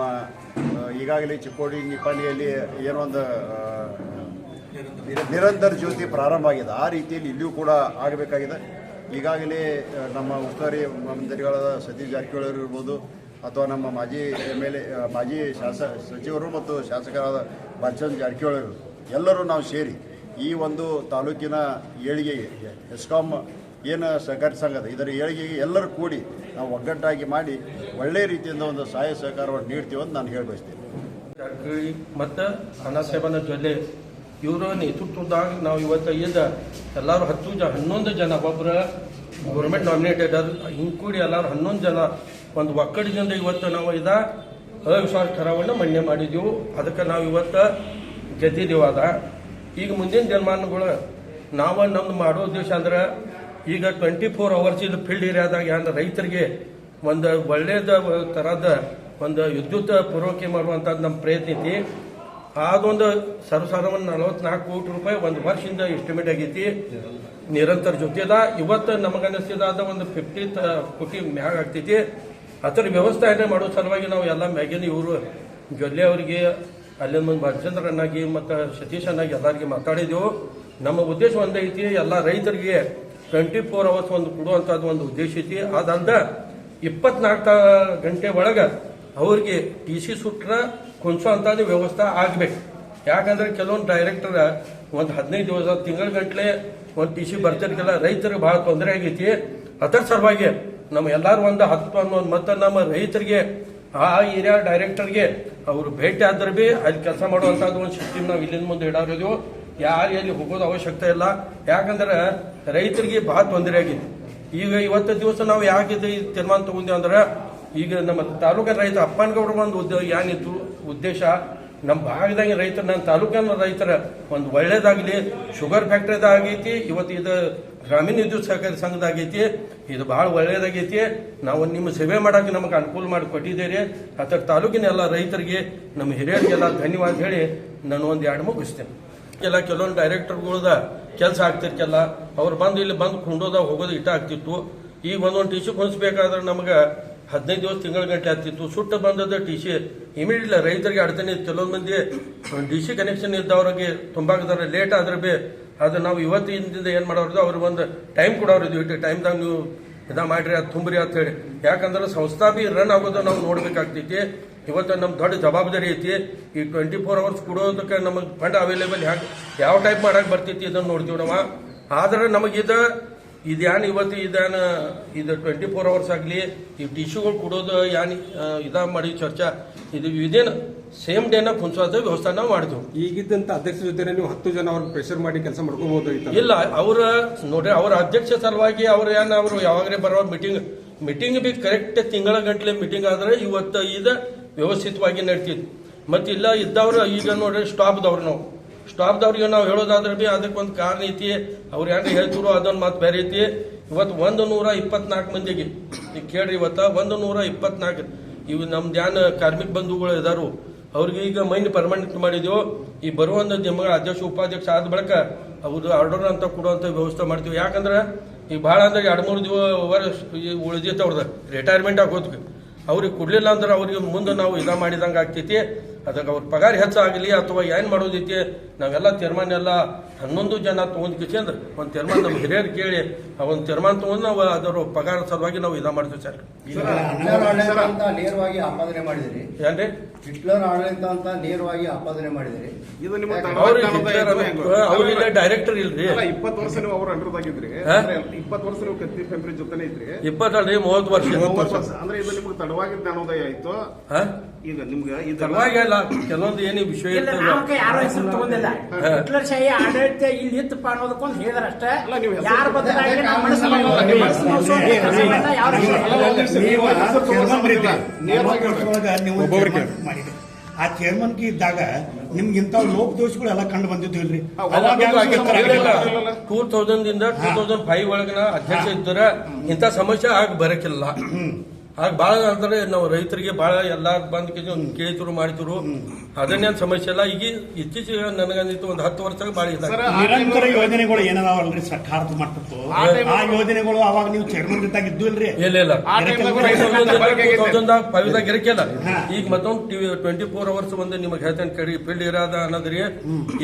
ಈಗಾಗಲೇ ಚಿಕ್ಕೋಡಿ ನಿಪಾಣಿಯಲ್ಲಿ ಏನೋ ಒಂದು ನಿರಂತರ ಜ್ಯೋತಿ ಪ್ರಾರಂಭ ಆಗಿದೆ. ಆ ರೀತಿಯಲ್ಲಿ ಇಲ್ಲಿಯೂ ಕೂಡ ಆಗಬೇಕಾಗಿದೆ. ಈಗಾಗಲೇ ನಮ್ಮ ಉಸ್ತುವಾರಿ ಮಂತ್ರಿಗಳಾದ ಸತೀಶ್ ಜಾರಕಿಹೊಳಿ ಇರ್ಬೋದು ಅಥವಾ ನಮ್ಮ ಮಾಜಿ ಎಂ ಎಲ್ ಎ ಮಾಜಿ ಶಾಸ, ಸಚಿವರು ಮತ್ತು ಶಾಸಕರಾದ ಬಚ್ಚನ್ ಜಾರಕಿಹೊಳಿ ಎಲ್ಲರೂ ನಾವು ಸೇರಿ ಈ ಒಂದು ತಾಲೂಕಿನ ಏಳಿಗೆಗೆ, ಎಸ್ಕಾಂ ಏನು ಸಹಕಾರಿ ಸಂಘದ, ಇದರ ಏಳಿಗೆಗೆ ಎಲ್ಲರೂ ಕೂಡಿ ನಾವು ಒಗ್ಗಟ್ಟಾಗಿ ಮಾಡಿ ಒಳ್ಳೆಯ ರೀತಿಯಿಂದ ಒಂದು ಸಹಾಯ ಸಹಕಾರವನ್ನು ನೀಡ್ತೀವಿ ಅಂತ ನಾನು ಹೇಳಿ ಬಯಸ್ತೀನಿ ಜಾರಕಿಹೊಳಿ ಮತ್ತು ಅಣ್ಣಾಸಾಹೇಬನ ಜೊತೆ ಇವರ ನೇತೃತ್ವದಾಗ ನಾವು ಇವತ್ತು ಇದ್ದ ಎಲ್ಲರೂ ಹತ್ತು ಜನ ಹನ್ನೊಂದು ಜನ ಒಬ್ಬರ ಗೌರ್ಮೆಂಟ್ ನಾಮಿನೇಟೆಡ್ ಹಿಂಗೆ ಕೂಡಿ ಎಲ್ಲರೂ ಹನ್ನೊಂದು ಜನ ಒಂದು ಒಕ್ಕಡಿನಿಂದ ಇವತ್ತು ನಾವು ಇದ ಅವಿಶ್ವಾಸ ಠರಾವನ್ನು ಮನ್ಯ ಮಾಡಿದೆವು. ಅದಕ್ಕೆ ನಾವು ಇವತ್ತು ಗೆದ್ದಿದ್ದೇವಾದ ಈಗ ಮುಂದಿನ ಜನ್ಮಾನಗಳು ನಾವು ನಮ್ದು ಮಾಡೋ ಉದ್ದೇಶ ಅಂದ್ರೆ ಈಗ ಟ್ವೆಂಟಿ ಫೋರ್ ಅವರ್ಸ್ ಇದು ಫೀಲ್ಡ್ ಏರಿಯಾದಾಗ ಅಂದ್ರೆ ರೈತರಿಗೆ ಒಂದು ಒಳ್ಳೇದ ಥರದ ಒಂದು ವಿದ್ಯುತ್ ಪೂರೈಕೆ ಮಾಡುವಂಥದ್ದು ನಮ್ಮ ಪ್ರಯತ್ನ ಐತಿ. ಅದೊಂದು ಸರ್ವಸಾಧಾರಣ ನಲವತ್ನಾಲ್ಕು ಕೋಟಿ ರೂಪಾಯಿ ಒಂದು ವರ್ಷದಿಂದ ಎಸ್ಟಿಮೇಟ್ ಆಗೈತಿ. ನಿರಂತರ ಜೊತೆದ. ಇವತ್ತು ನಮಗನ್ನಿಸ್ತಿದಾದ ಒಂದು ಫಿಫ್ಟಿ ಕೋಟಿ ಮ್ಯಾಗ ಆಗ್ತೈತಿ. ಅದರ ವ್ಯವಸ್ಥೆ ಮಾಡೋ ಸಲುವಾಗಿ ನಾವು ಎಲ್ಲ ಮ್ಯಾಗಿನ ಇವರು, ಜೊಲ್ಲೆ ಅವರಿಗೆ ಅಲ್ಲಿಂದ ಮುಂದೆ ಭಜಚಂದ್ರ ಅಣ್ಣಾಗಿ ಮತ್ತು ಸತೀಶ್ ಅನ್ನಾಗಿ ಎಲ್ಲರಿಗೆ ಮಾತಾಡಿದೆವು. ನಮ್ಮ ಉದ್ದೇಶ ಒಂದೇ ಐತಿ, ಎಲ್ಲ ರೈತರಿಗೆ ಟ್ವೆಂಟಿ ಫೋರ್ ಅವರ್ಸ್ ಒಂದು ಕೊಡುವಂಥದ್ದು ಒಂದು ಉದ್ದೇಶ ಐತಿ. ಅದಲ್ದ ಇಪ್ಪತ್ನಾಲ್ಕು ಗಂಟೆ ಒಳಗೆ ಅವ್ರಿಗೆ ಟಿ ಸಿ ಸುಟ್ರ ಕುಂಚುವಂಥದ್ದು ವ್ಯವಸ್ಥೆ ಆಗಬೇಕು. ಯಾಕಂದ್ರೆ ಕೆಲವೊಂದು ಡೈರೆಕ್ಟರ್ ಒಂದು ಹದಿನೈದು ದಿವಸ ತಿಂಗಳ ಗಂಟ್ಲೆ ಒಂದು ಟಿ ಸಿ ಬರ್ತಿರ್ಕಿಲ್ಲ ರೈತರಿಗೆ ಭಾಳ ತೊಂದರೆ ಆಗೈತಿ. ಅದರ ಸಲುವಾಗಿ ನಮ್ಮ ಎಲ್ಲಾರು ಒಂದು ಹತ್ತು ಅನ್ನೋದು ಮತ್ತು ನಮ್ಮ ರೈತರಿಗೆ, ಆ ಏರಿಯಾ ಡೈರೆಕ್ಟರ್ಗೆ ಅವರು ಭೇಟಿ ಆದ್ರೆ ಬಿ ಅಲ್ಲಿ ಕೆಲಸ ಮಾಡುವಂಥದ್ದು ಒಂದು ಸಿಸ್ಟಮ್ ನಾವು ಇಲ್ಲಿಂದ ಮುಂದೆ ಇಡೋದು ಯಾರು ಎಲ್ಲಿ ಹೋಗೋದು ಅವಶ್ಯಕತೆ ಇಲ್ಲ. ಯಾಕಂದ್ರೆ ರೈತರಿಗೆ ಬಹಳ ತೊಂದರೆ ಆಗಿದೆ. ಈಗ ಇವತ್ತು ದಿವಸ ನಾವು ಯಾಕಿದ್ದು ಈ ತೀರ್ಮಾನ ತಗೊಂಡೇವು ಅಂದ್ರೆ, ಈಗ ನಮ್ಮ ತಾಲೂಕಿನ ರೈತ ಅಪ್ಪನಗೌಡ ಒಂದು ಉದ್ಯೋಗ ಏನಿತ್ತು ಉದ್ದೇಶ ನಮ್ಮ ಭಾಗದಾಗ ರೈತರು ನನ್ನ ತಾಲೂಕಿನ ರೈತರ ಒಂದು ಒಳ್ಳೇದಾಗಲಿ, ಶುಗರ್ ಫ್ಯಾಕ್ಟ್ರಿದಾಗೈತಿ ಇವತ್ತು ಇದು ಗ್ರಾಮೀಣ ವಿದ್ಯುತ್ ಸಹಕಾರಿ ಸಂಘದಾಗೈತಿ ಇದು ಬಹಳ ಒಳ್ಳೆಯದಾಗೈತಿ ನಾವು ನಿಮ್ಮ ಸೇವೆ ಮಾಡಕ್ಕೆ ನಮಗೆ ಅನುಕೂಲ ಮಾಡಿ ಕೊಟ್ಟಿದ್ದೀರಿ. ಅದರ ತಾಲೂಕಿನ ಎಲ್ಲ ರೈತರಿಗೆ, ನಮ್ಮ ಹಿರಿಯರಿಗೆಲ್ಲ ಧನ್ಯವಾದ ಹೇಳಿ ನಾನು ಒಂದು ಎರಡು ಮುಗಿಸ್ತೇನೆ. ಎಲ್ಲ ಕೆಲವೊಂದು ಡೈರೆಕ್ಟರ್ಗಳದ ಕೆಲಸ ಆಗ್ತಿರ್ಕೆಲ್ಲ, ಅವ್ರು ಬಂದು ಇಲ್ಲಿ ಬಂದು ಕುಂಡೋದ ಹೋಗೋದು ಇಟ್ಟ ಆಗ್ತಿತ್ತು. ಈಗ ಒಂದೊಂದು ಟಿ ಸಿ ಹೊಂದಿಸ್ಬೇಕಾದ್ರೆ ನಮಗೆ ಹದಿನೈದು ದಿವಸ ತಿಂಗಳ ಗಂಟೆ ಆಗ್ತಿತ್ತು. ಸುಟ್ಟು ಬಂದದ ಟಿ ಸಿ ಇಮಿಡಿಯೇಟ್ಲಿ ರೈತರಿಗೆ ಅಡ್ತೇನೆ. ಕೆಲವೊಂದು ಮಂದಿ ಡಿ ಸಿ ಕನೆಕ್ಷನ್ ಇದ್ದವ್ರಿಗೆ ತುಂಬಾಕದಾರ ಲೇಟ್ ಆದ್ರೆ ಬಿ ಅದು ನಾವು ಇವತ್ತಿನಿಂದ ಏನು ಮಾಡೋರು ಅವ್ರಿಗೆ ಒಂದು ಟೈಮ್ ಕೊಡೋರು ಇದು ಇಟ್ಟು ಟೈಮ್ದಾಗ ನೀವು ಇದ ಮಾಡಿರಿ, ಅದು ತುಂಬ್ರಿ ಅಂತ ಹೇಳಿ. ಯಾಕಂದ್ರೆ ಸಂಸ್ಥಾ ಬಿ ರನ್ ಆಗೋದು ನಾವು ನೋಡ್ಬೇಕಾಗ್ತೈತಿ. ಇವತ್ತು ನಮ್ಮ ದೊಡ್ಡ ಜವಾಬ್ದಾರಿ ಐತಿ. ಈ ಟ್ವೆಂಟಿ ಫೋರ್ ಅವರ್ಸ್ ಕೊಡೋದಕ್ಕೆ ನಮಗೆ ಫಂಡ್ ಅವೈಲೇಬಲ್ ಯಾಕೆ ಯಾವ ಟೈಪ್ ಮಾಡಕ್ ಬರ್ತೈತಿ ಇದನ್ನು ನೋಡ್ತೀವಿ ನಾವು. ಆದ್ರೆ ನಮಗಿದ ಇದ್ಯಾನ್ ಇವತ್ತು ಇದಾನ ಇದು ಟ್ವೆಂಟಿ ಫೋರ್ ಅವರ್ಸ್ ಆಗಲಿ ಈ ಟಿಶ್ಯೂಗಳು ಕೊಡೋದು ಯಾನ್ ಇದ ಮಾಡಿ ಚರ್ಚಾ. ಇದು ಇದೇನು ಸೇಮ್ ಡೇನ ಕುಂಸೋದ ವ್ಯವಸ್ಥೆ ನಾವು ಮಾಡಿದ್ವು. ಈಗಿದ್ದಂತ ಅಧ್ಯಕ್ಷ ಜೊತೆ ನೀವು ಹತ್ತು ಜನ ಅವ್ರಿಗೆ ಪ್ರೆಷರ್ ಮಾಡಿ ಕೆಲಸ ಮಾಡ್ಕೋಬಹುದು ಇಲ್ಲ ಅವರ ನೋಡ್ರಿ ಅವ್ರ ಅಧ್ಯಕ್ಷ ಸಲುವಾಗಿ ಅವ್ರ ಏನು ಅವರು ಯಾವಾಗ್ರೆ ಬರೋ ಮೀಟಿಂಗ್ ಮೀಟಿಂಗ್ ಬಿ ಕರೆಕ್ಟ್ ತಿಂಗಳ ಗಂಟ್ಲೆ ಮೀಟಿಂಗ್ ಆದ್ರೆ ಇವತ್ತು ಇದು ವ್ಯವಸ್ಥಿತವಾಗಿ ನಡೀತಿದ್ವಿ ಮತ್ತಿಲ್ಲ ಇಲ್ಲ ಇದ್ದವ್ರು ಈಗ ನೋಡ್ರಿ ಸ್ಟಾಪ್ದವ್ರು ನಾವು. ಸ್ಟಾಪ್ದವ್ರಿಗೆ ನಾವು ಹೇಳೋದಾದ್ರೆ ಬಿ ಅದಕ್ಕೆ ಒಂದು ಕಾರಣ ಐತಿ. ಅವ್ರು ಯಾರು ಹೇಳ್ತಿರೋ ಅದೊಂದು ಮಾತು ಬೇರೆ ಐತಿ. ಇವತ್ತು ಒಂದು ನೂರ ಇಪ್ಪತ್ನಾಲ್ಕು ಮಂದಿಗೆ ಈಗ ಕೇಳ್ರಿ ಇವತ್ತ, ಒಂದು ನೂರ ಇಪ್ಪತ್ನಾಲ್ಕು ಇವು ನಮ್ದು ಏನ್ ಕಾರ್ಮಿಕ ಬಂಧುಗಳು ಇದಾರು. ಅವ್ರಿಗೆ ಈಗ ಮೈಂಡ್ ಪರ್ಮನೆಂಟ್ ಮಾಡಿದೆವು ಈ ಬರುವಂಥ ನಿಮಗೆ ಅಧ್ಯಕ್ಷ, ಉಪಾಧ್ಯಕ್ಷ ಆದ ಬಳಿಕ ಅವ್ರದ್ದು ಆರ್ಡರ್ ಅಂತ ಕೊಡುವಂಥ ವ್ಯವಸ್ಥೆ ಮಾಡ್ತೀವಿ. ಯಾಕಂದ್ರೆ ಈಗ ಭಾಳ ಅಂದ್ರೆ ಎರಡು ಮೂರು ದಿವ ವರ್ಷ ಉಳಿದೈತೆ ಅವ್ರದ್ದು ರಿಟೈರ್ಮೆಂಟ್ ಆಗೋದಕ್ಕೆ ಅವ್ರಿಗೆ ಕೊಡಲಿಲ್ಲ ಅಂದ್ರೆ ಅವ್ರಿಗೆ ಮುಂದೆ ನಾವು ಇದ ಮಾಡಿದಂಗೆ ಆಗ್ತೈತಿ. ಅದಕ್ಕೆ ಅವ್ರ ಪಗಾರ ಹೆಚ್ಚಾಗಲಿ ಅಥವಾ ಏನು ಮಾಡೋದೈತಿ ನಾವೆಲ್ಲ ತೀರ್ಮಾನ ಎಲ್ಲ ಹನ್ನೊಂದು ಜನ ತೊಗೊಂಡ್ ಅಂದ್ರೆ ಒಂದು ತೀರ್ಮಾನ ನಮ್ಮ ಹಿರಿಯರು ಕೇಳಿ ಆ ಒಂದು ತೀರ್ಮಾನ ತೊಗೊಂಡು ನಾವು ಅದರ ಪಗಾರ ಸಲುವಾಗಿ ನಾವು ಇದ ಮಾಡ್ತೀವಿ ಸರ್. ಹಿಟ್ಲರ್ ಆಡಳಿತ ಅಂತ ನೇರವಾಗಿ ಆಪಾದನೆ ಮಾಡಿದಿರಿ. ಏನ್ರಿ? ಹಿಟ್ಲರ್ ಆಡಳಿತ ಅಂತ ನೇರವಾಗಿ ಆಪಾದನೆ ಮಾಡಿದಿರಿ. ಇದು ನಿಮ್ಮ ಅವ್ರಿಗೆ ಡೈರೆಕ್ಟರ್ ಇಲ್ರಿ. ಇಪ್ಪತ್ತು ವರ್ಷ ನೀವು ಅವ್ರ ಅಂಡರ್ ಆಗಿದ್ರಿ ಇಪ್ಪತ್ತು ವರ್ಷ ನೀವು ಕತ್ತಿ ಫ್ಯಾಮಿಲಿ ಜೊತೆನೇ ಇದ್ರಿ. ಇಪ್ಪತ್ತಲ್ರಿ ಮೂವತ್ತು ವರ್ಷ. ಅಂದ್ರೆ ಇದು ನಿಮ್ಗೆ ತಡವಾಗಿ ಜ್ಞಾನೋದಯ ಆಯ್ತು. ಹಾ? ಈಗ ನಿಮ್ಗೆ ಇದು ಕೆಲವೊಂದು ಏನು ವಿಷಯ ಇಲ್ಲ ಇರ್ತದೆ. ನಾಮಕ ಯಾರೋ ಹೆಸರು ತಗೊಂಡಿಲ್ಲ ಹಿಟ್ಲರ್ ಶಾಹಿ ಆಡಳಿತ ಇಲ್ಲಿ ಇತ್ತಪ್ಪ ಅನ್ನೋದಕ್ಕೊಂದು ಹೇಳಿದಾರೆ ಅಷ್ಟೇ. ಅಲ್ಲ, ನೀವು ಹೆಸರು- ಯಾರ ಬದಲಾಗಿ ನಮ್ಮ ಮನಸ್ಸು ನಮ್ಮ ಮನಸ್ಸು ನೋಯಿಸುವಂತ ಕೆಲಸವನ್ನ ಯಾರು ನೀವು ಚೇರ್ಮನ್ಗೆ ನೇರವಾಗಿ ನೇರವಾಗಿ ನೀವು ಒಬ್ಬೊಬ್ರಿಗೆ. ಚೇರ್ಮನ್ ಮಾಡಿದ್ರಿ ಆ ಚೇರ್ಮನ್ಗೆ ಇದ್ದಾಗ ನಿಮ್ಗೆ ಇಂತ ಲೋಪ ದೋಷಗಳು ಎಲ್ಲ ಕಂಡು ಬಂದಿದ್ದು ಇಲ್ರಿ ಅವಾಗ. ಟೂ ತೌಸಂಡ್ ಇಂದ ಟೂ ತೌಸಂಡ್ ಫೈವ್ ಒಳಗಿನ ಅಧ್ಯಕ್ಷ ಇದ್ದರೆ ಇಂಥ ಸಮಸ್ಯೆ ಆಗ ಬರಕಿಲ್ಲ. ಆಗ ಬಹಳ ಅಂದ್ರೆ ನಾವು ರೈತರಿಗೆ ಬಹಳ ಎಲ್ಲಾ ಬಂದ್ ಕೇಳಿದ್ರು ಮಾಡಿದ್ರು ಅದನ್ನೇನು ಸಮಸ್ಯೆ ಇಲ್ಲ. ಈಗ ಇತ್ತೀಚೆಗೆ ನನಗಂದಿತ್ತು ಒಂದು ಹತ್ತು ವರ್ಷ ಭಾಳ ಇದಾಗ ಆ ನಿರಂತರ ಯೋಜನೆಗಳು ಏನದಾವಲ್ರಿ ಸರ್ಕಾರದ ಮಟ್ಟದ್ದು ಆ time ಆ ಯೋಜನೆಗಳು ಅವಾಗ ನೀವು ಚೇರ್ಮನ್ ಇದ್ದಾಗ ಇದ್ದು ಇಲ್ರಿ? ಇಲ್ಲ. ಈಗ ಮತ್ತೊಂದು ಟಿವಿ ಟ್ವೆಂಟಿ ಫೋರ್ ಅವರ್ಸ್ ಒಂದು ನಿಮಗೆ ಹೇಳ್ತೇನೆ ಕಡೆ ಫೀಲ್ಡ್ ಇರೋದ ಅನ್ನೋದ್ರಿ.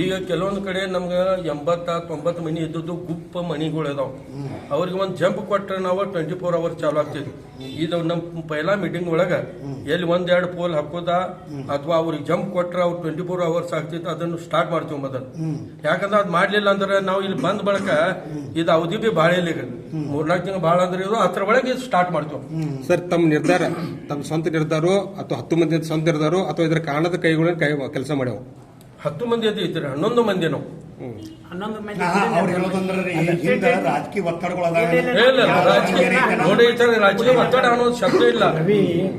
ಈಗ ಕೆಲವೊಂದು ಕಡೆ ನಮ್ಗೆ ಎಂಬತ್ತ ತೊಂಬತ್ತು ಮನಿ ಇದ್ದದ್ದು ಗುಪ್ಪ ಮನಿಗಳು ಅದಾವ. ಅವ್ರಿಗೆ ಒಂದು ಜಂಪ್ ಕೊಟ್ರೆ ನಾವು ಟ್ವೆಂಟಿ ಫೋರ್ ಅವರ್ಸ್ ಚಾಲು ಆಗ್ತಿದ್ವಿ ಇದು ನಮ್ಮ ಪೈಲಾ ಮೀಟಿಂಗ್ ಒಳಗ ಎಲ್ಲಿ ಒಂದೆರಡು ಪೋಲ್ ಹಾಕೋದ ಅಥವಾ ಅವ್ರಿಗೆ ಜಂಪ್ ಕೊಟ್ರೆ ಅವ್ರು ಟ್ವೆಂಟಿ ಫೋರ್ ಅವರ್ಸ್ ಆಗ್ತಿತ್ತು, ಅದನ್ನು ಸ್ಟಾರ್ಟ್ ಮಾಡ್ತೀವಿ ಮೊದಲು. ಯಾಕಂದ್ರೆ ಅದು ಮಾಡಲಿಲ್ಲ ಅಂದ್ರೆ ನಾವು ಇಲ್ಲಿ ಬಂದ ಬಳಕ ಇದು ಅವಧಿ ಬಿ ಭಾಳ ಇಲ್ಲ ಈಗ. ಮೂರ್ನಾಲ್ಕು ತಿಂಗಳು ಭಾಳ ಅಂದ್ರೆ ಇದು ಹತ್ರ ಒಳಗೆ ಸ್ಟಾರ್ಟ್ ಮಾಡ್ತೀವಿ. ಸರ್, ತಮ್ಮ ನಿರ್ಧಾರ, ತಮ್ಮ ಸ್ವಂತ ನಿರ್ಧಾರ ಅಥವಾ ಹತ್ತು ಮಂದಿ ಸ್ವಂತ ನಿರ್ಧಾರ ಅಥವಾ ಇದರ ಕಾರಣದ ಕೈಗಳನ್ನು ಕೈ ಕೆಲಸ ಮಾಡ್ಯಾವ? ಹತ್ತು ಮಂದಿ ಅದು ಐತ್ರಿ ಹನ್ನೊಂದು ಮಂದಿ ನಾವು. ಹನ್ನೊಂದು ಮಂದಿ ನಾ ಅವ್ರು ಹೇಳೋದಂದ್ರೆ ರೀ, ರಾಜಕೀಯ ಒತ್ತಡಗಳು ಇಲ್ಲ, ಇಲ್ಲ, ನೋಡಿ ಈ ತರ ರಾಜಕೀಯ ಒತ್ತಡ ಅನ್ನೋದು ಶಬ್ದ ಇಲ್ಲ.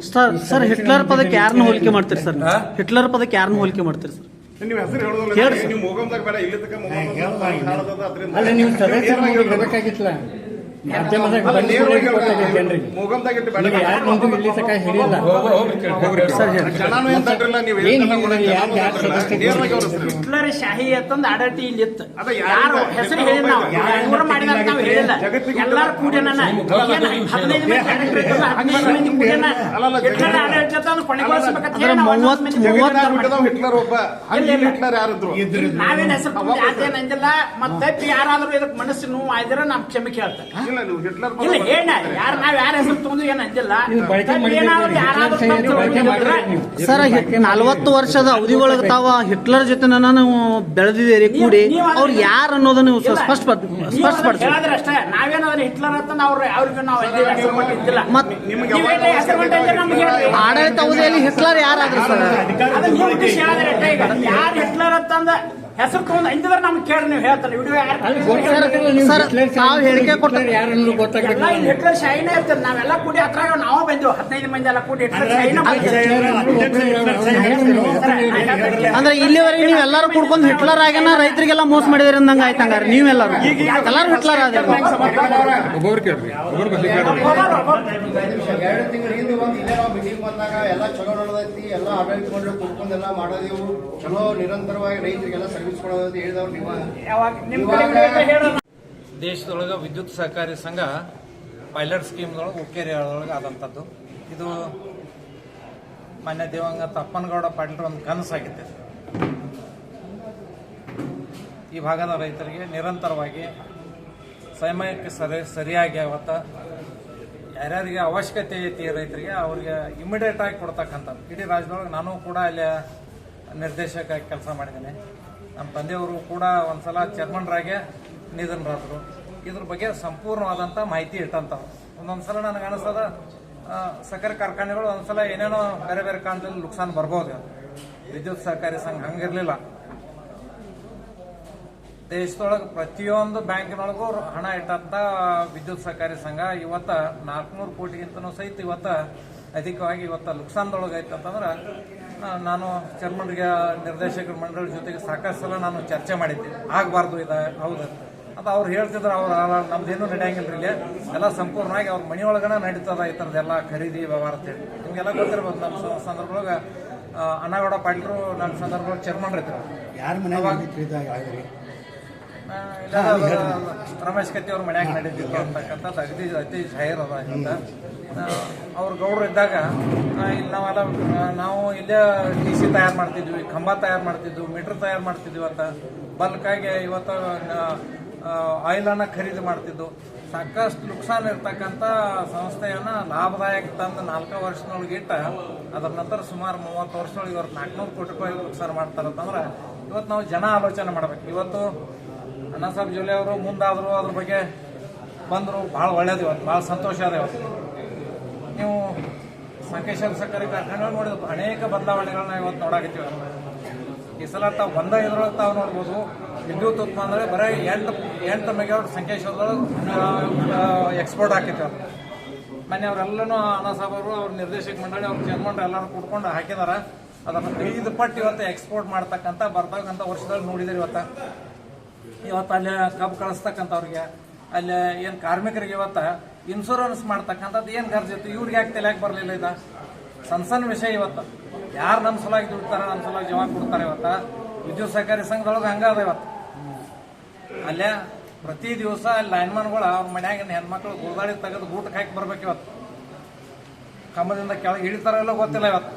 ಸರ್ ಸರ್ ಹಿಟ್ಲರ್ ಪದಕ್ಕೆ ಯಾರನ್ನ ಹೋಲಿಕೆ ಮಾಡ್ತೀರಿ ಸರ್? ಹಿಟ್ಲರ್ ಪದಕ್ಕೆ ಯಾರನ್ನ ಹೋಲಿಕೆ ಮಾಡ್ತೀರಿ ಸರ್? ನೀವು ಹೆಸರು ಹೇಳೋದಿಲ್ಲ ನೀವು ಮೊಗಮ್ದಾಗ ಬೇಡ ಇಲ್ಲಿ ಅಲ್ಲ. ಸರ್ ಹೇಳಿ. ಹಿಟ್ಲರ್ ಶಾಹಿ ಅಂತಂದ್ ಅಡಟಿ ಇಲ್ಲಿ ಇತ್ತು ಅದ ಯಾರು. ಹೆಸರು ಹೇಳಿ ನಾವು. ಯಾರು ಮಾಡಿದ ನಾವು ಹೇಳಿಲ್ಲ. ಎಲ್ಲಾರು ಹದಿನೈದು ಮಂದಿ ಹಿಟ್ಲರ್ ಕೊನೆಗೊಳಿಸ್ಬೇಕಂತ ಹೇಳಿ ಹಿಟ್ಲರ್ ಒಬ್ಬ. ಹಿಟ್ಲರ್ ಯಾರಿದ್ರು? ನಾವೇನ್ ಹೆಸರು ಮತ್ತೆ ಯಾರಾದ್ರೂ ಇದಕ್ಕೆ ಮನಸ್ಸು ನೋವು ಆಯ್ದ್ರೆ ನಮ್ ಕ್ಷಮೆ ಕೇಳ್ತಾರೆ ನೀವು ಹಿಟ್ಲರ್ ಇಲ್ಲ ಯಾರು ನಾವ್ ಯಾರ ಹೆಸರು ತಗೊಂಡು ಏನ್ ಅಂದಿಲ್ಲ. ಏನಾದ್ರು ಯಾರಾದ್ರೂ ಸರ್ ನಲವತ್ತು ವರ್ಷದ ಅವಧಿ ಒಳಗ ತಾವ ಹಿಟ್ಲರ್ ಜೊತೆ ನಾವು ಬೆಳೆದಿದ್ದೀರಿ ಕೂಡಿ. ಅವ್ರು ಯಾರು ಅನ್ನೋದನ್ನ ನೀವು ಸ್ಪಷ್ಟ ಸ್ಪಷ್ಟಪಡಿಸಿ ಹೇಳಿದ್ರೆ ಅಷ್ಟೇ ನಾವೇನಾದ್ರು ಹಿಟ್ಲರ್ ಅಂತ ಅವ್ರ ಅವ್ರಿಗೆ ನಾವು ಅಲ್ಲಿ ಹೆಸರು ಕೊಟ್ಟಿದ್ದಿಲ್ಲ. ಮತ್ ನಿಮ್ಗೆ ನೀವೇನು ಹೆಸರು ಕೊಟ್ಟಿದ್ರೆ ನಮ್ಗೆ ಹೇಳ್ರಿ. ಆಡಳಿತ ಅವಧಿಯಲ್ಲಿ ಹಿಟ್ಲರ್ ಯಾರಾದ್ರೂ ಸರ್? ಅದನ್ನ ನೀವು ಬಿಟ್ಟು ಹೇಳಿದ್ರೆ ಅಷ್ಟೇ ಈಗ. ಯಾರು ಹಿಟ್ಲರ್ ಅಂತಂದ ಹೆಸರು ತಗೊಂಡ್ ಅಂದಿದ್ರೆ ನಮ್ಗೆ ಕೇಳಿ ನೀವು ಹೇಳ್ತಾರೆ ವಿಡಿಯೋ ಯಾರು ಸರ್ ತಾವು ಹೇಳಿಕೆ ಕೊಟ್ಟ ಎಲ್ಲ ಇಲ್ಲಿ ಹಿಟ್ಲರ್ ಶಾಹಿನೇ ಇರ್ತದೆ ನಾವೆಲ್ಲ ಕೂಡಿ ಹತ್ರ ನಾವು ಬಂದೆವು ಹದಿನೈದು ಮಂದಿ ಎಲ್ಲ ಕೂಡಿ ಹಿಟ್ಲರ್ ಶಾಹಿನ ಅಂದ್ರೆ ಇಲ್ಲಿವರೆಗೆ ನೀವು ಎಲ್ಲರೂ ಕುಡ್ಕೊಂಡು ಹಿಟ್ಲರ್ ಆಗ್ಯಾನ ರೈತರಿಗೆಲ್ಲ ಮೋಸ ಮಾಡಿದ್ರಿ ಅಂದಂಗ ಆಯ್ತು ಹಂಗಾರೆ ನೀವೆಲ್ಲರೂ ಎಲ್ಲರೂ ಹಿಟ್ಲರ್ ಆದ್ರೆ ಎರಡು ತಿಂಗಳ ಹಿಂದೆ ಒಂದು ಇಲ್ಲೇ ನಾವು ಮೀಟಿಂಗ್ ಬಂದಾಗ ಎಲ್ಲ ಚಲೋ ನಡೆದೈತಿ ಎಲ್ಲ ಆಡಳಿತ ಮಂಡಳಿ ಕುಡ್ಕೊಂಡೆಲ್ಲ ಮಾಡೋದೇವು ಚಲೋ ನಿರಂತರವಾಗಿ ರೈತರಿಗೆಲ್ಲ ಸರ್ವಿಸ್ ದೇಶದೊಳಗೆ ವಿದ್ಯುತ್ ಸಹಕಾರಿ ಸಂಘ ಪೈಲಟ್ ಸ್ಕೀಮ್ದೊಳಗೆ ಉಕ್ಕೇರಿ ಒಳಗೆ ಆದಂಥದ್ದು ಇದು ಮಾನ್ಯ ದೇವಂಗ ತಪ್ಪನಗೌಡ ಪಾಟೀಲ್ ಒಂದು ಕನಸಾಗಿತ್ತು. ಈ ಭಾಗದ ರೈತರಿಗೆ ನಿರಂತರವಾಗಿ ಸಮಯಕ್ಕೆ ಸರಿ ಸರಿಯಾಗಿ ಅವತ್ತ ಯಾರ್ಯಾರಿಗೆ ಅವಶ್ಯಕತೆ ಐತಿ ರೈತರಿಗೆ ಅವ್ರಿಗೆ ಇಮಿಡಿಯೇಟ್ ಆಗಿ ಕೊಡ್ತಕ್ಕಂಥದ್ದು. ಇಡೀ ರಾಜ್ಯದೊಳಗೆ ನಾನು ಕೂಡ ಅಲ್ಲಿ ನಿರ್ದೇಶಕ ಕೆಲಸ ಮಾಡಿದ್ದೇನೆ. ನಮ್ಮ ತಂದೆಯವರು ಕೂಡ ಒಂದ್ಸಲ ಚೇರ್ಮನ್ರಾಗೆ ನಿಧನರಾದರು. ಇದ್ರ ಬಗ್ಗೆ ಸಂಪೂರ್ಣವಾದಂಥ ಮಾಹಿತಿ ಇಟ್ಟಂತವ್ರು. ಒಂದೊಂದು ಸಲ ನನಗೆ ಅನಿಸ್ತದ ಸಕ್ಕರೆ ಕಾರ್ಖಾನೆಗಳು ಒಂದ್ಸಲ ಏನೇನೋ ಬೇರೆ ಬೇರೆ ಕಾರಣದಲ್ಲಿ ನುಕ್ಸಾನ್ ಬರ್ಬೋದು. ವಿದ್ಯುತ್ ಸಹಕಾರಿ ಸಂಘ ಹಂಗಿರಲಿಲ್ಲ. ದೇಶದೊಳಗೆ ಪ್ರತಿಯೊಂದು ಬ್ಯಾಂಕಿನೊಳಗೂ ಹಣ ಇಟ್ಟಂಥ ವಿದ್ಯುತ್ ಸಹಕಾರಿ ಸಂಘ ಇವತ್ತ ನಾಲ್ಕುನೂರು ಕೋಟಿಗಿಂತನೂ ಸಹಿತ ಇವತ್ತ ಅಧಿಕವಾಗಿ ಇವತ್ತ ನುಕ್ಸಾನ್ದೊಳಗೈತಂತಂದ್ರೆ ನಾನು ಚೇರ್ಮನ್ಗೆ ನಿರ್ದೇಶಕರ ಮಂಡಳಿ ಜೊತೆಗೆ ಸಾಕಷ್ಟು ಸಲ ನಾನು ಚರ್ಚೆ ಮಾಡಿದ್ದೆ. ಆಗಬಾರ್ದು ಇದು ಹೌದು ಅಂತ. ಅವ್ರು ಹೇಳ್ತಿದ್ರು ಅವ್ರು ನಮ್ದೇನು ನಡೆಯಂಗಿಲ್ಲ ಇಲ್ಲಿ ಎಲ್ಲ ಸಂಪೂರ್ಣವಾಗಿ ಅವ್ರ ಮನೆಯೊಳಗನ ನಡೀತದ ಈ ಥರದ್ದೆಲ್ಲ ಖರೀದಿ ವ್ಯವಹಾರ ಅಂತೇಳಿ ನಿಮಗೆಲ್ಲ ಗೊತ್ತಿರ್ಬೋದು ನಮ್ಮ ಸಂದರ್ಭದೊಳಗೆ ಆ, ಪಾಟೀಲರು ನನ್ನ ಸಂದರ್ಭದೊಳಗೆ ಚೇರ್ಮನ್ ಇದ್ರು. ಯಾರು ರಮೇಶ್ ಕತ್ತಿ ಅವ್ರ ಮನ್ಯಾಗ ನಡೀತಿದ್ರು ಅಂತಕ್ಕಂಥದ್ದು ಅಗದಿ ಅತಿ ಜಾಹೀರದ ಅದ ಅಂತ ಅವ್ರ ಗೌಡ್ರು ಇದ್ದಾಗ ಇಲ್ಲಿ ನಾವೆಲ್ಲ ನಾವು ಇಲ್ಲೇ ಟಿ ಸಿ ತಯಾರು ಮಾಡ್ತಿದ್ವಿ ಕಂಬ ತಯಾರು ಮಾಡ್ತಿದ್ವಿ, ಮೀಟರ್ ತಯಾರು ಮಾಡ್ತಿದ್ವಿ ಅಂತ. ಬಲ್ಕಾಗಿ ಇವತ್ತು ಆಯಿಲನ್ನು ಖರೀದಿ ಮಾಡ್ತಿದ್ದು. ಸಾಕಷ್ಟು ನುಕ್ಸಾನ್ ಇರ್ತಕ್ಕಂಥ ಸಂಸ್ಥೆಯನ್ನು ಲಾಭದಾಯಕ ತಂದು ನಾಲ್ಕು ವರ್ಷದೊಳಗೆ ಇಟ್ಟ, ಅದರ ನಂತರ ಸುಮಾರು ಮೂವತ್ತು ವರ್ಷದೊಳಗೆ ಇವತ್ತು ನಾಲ್ಕುನೂರು ಕೋಟಿ ರೂಪಾಯಿ ನುಕ್ಸಾನ್ ಮಾಡ್ತಾರಂತಂದ್ರೆ ಇವತ್ತು ನಾವು ಜನ ಆಲೋಚನೆ ಮಾಡ್ಬೇಕು. ಇವತ್ತು ಅಣ್ಣ ಸಾಹೇಬ್ ಜೊಲ್ಲೆ ಅವರು ಮುಂದಾದರೂ ಅದ್ರ ಬಗ್ಗೆ ಬಂದರು, ಭಾಳ ಒಳ್ಳೇದು ಇವತ್ತು, ಭಾಳ ಸಂತೋಷ ಅದ ಇವತ್ತು. ನೀವು ಸಂಕೇಶ್ವರ ಸಕ್ಕರೆ ಕಾರ್ಖಾನೆ ನೋಡಿದ ಅನೇಕ ಬದಲಾವಣೆಗಳನ್ನ ಇವತ್ತು ನೋಡಾಕತ್ತೀವಿ ಈ ಸಲ ತಾವು ಬಂದ ಇದ್ರೊಳಗೆ ತಾವು ನೋಡ್ಬೋದು. ವಿದ್ಯುತ್ ಉತ್ಪಾದನೆ ಬರೀ ಎಂಟು ಎಂಟು ಮೆಗಾವಟ್ ಸಂಕೇಶ್ವರದೊಳಗೆ ಎಕ್ಸ್ಪೋರ್ಟ್ ಹಾಕಿತ್ತು. ಮೊನ್ನೆ ಅವರೆಲ್ಲನೂ ಅವರು, ಅವ್ರ ನಿರ್ದೇಶಕ ಮಂಡಳಿ, ಅವ್ರ ಚೇರ್ಮನ್ ಎಲ್ಲರೂ ಕೂಡ್ಕೊಂಡು ಹಾಕಿದಾರ. ಅದನ್ನು ಐದು ಪಟ್ಟು ಇವತ್ತು ಎಕ್ಸ್ಪೋರ್ಟ್ ಮಾಡ್ತಕ್ಕಂಥ ಬರ್ತಕ್ಕಂಥ ವರ್ಷದಲ್ಲಿ ನೋಡಿದ್ರೆ ಇವತ್ತು. ಇವತ್ತು ಅಲ್ಲಿ ಕಬ್ಬು ಕಳಿಸ್ತಕ್ಕಂಥವ್ರಿಗೆ, ಅಲ್ಲಿ ಏನು ಕಾರ್ಮಿಕರಿಗೆ ಇವತ್ತು ಇನ್ಶೂರೆನ್ಸ್ ಮಾಡ್ತಕ್ಕಂಥದ್ದು ಏನು ಖರ್ಚು ಇತ್ತು? ಇವ್ರಿಗೆ ಯಾಕೆ ತಲೆಯಾಗಿ ಬರಲಿಲ್ಲ ಇದು? ಸಣ್ಣ ಸಣ್ಣ ವಿಷಯ ಇವತ್ತು. ಯಾರು ನಮ್ಮ ಸಲುವಾಗಿ ದುಡ್ತಾರೆ ನಮ್ಮ ಸಲುವಾಗಿ ಜಮಾ ಕೊಡ್ತಾರೆ ಇವತ್ತು? ವಿದ್ಯುತ್ ಸಹಕಾರಿ ಸಂಘದೊಳಗೆ ಹಂಗದ ಇವತ್ತು. ಅಲ್ಲೇ ಪ್ರತಿ ದಿವಸ ಅಲ್ಲಿ ಲೈನ್ಮನ್ಗಳು ಅವ್ರ ಮನ್ಯಾಗಿನ ಹೆಣ್ಮಕ್ಳು ಗೋದಾಡಿ ತೆಗೆದು ಊಟಕ್ಕೆ ಹಾಕಿ ಬರ್ಬೇಕು ಇವತ್ತು. ಕಂಬದಿಂದ ಕೆಳಗೆ ಇಳಿತಾರಲ್ಲೋ ಗೊತ್ತಿಲ್ಲ ಇವತ್ತು.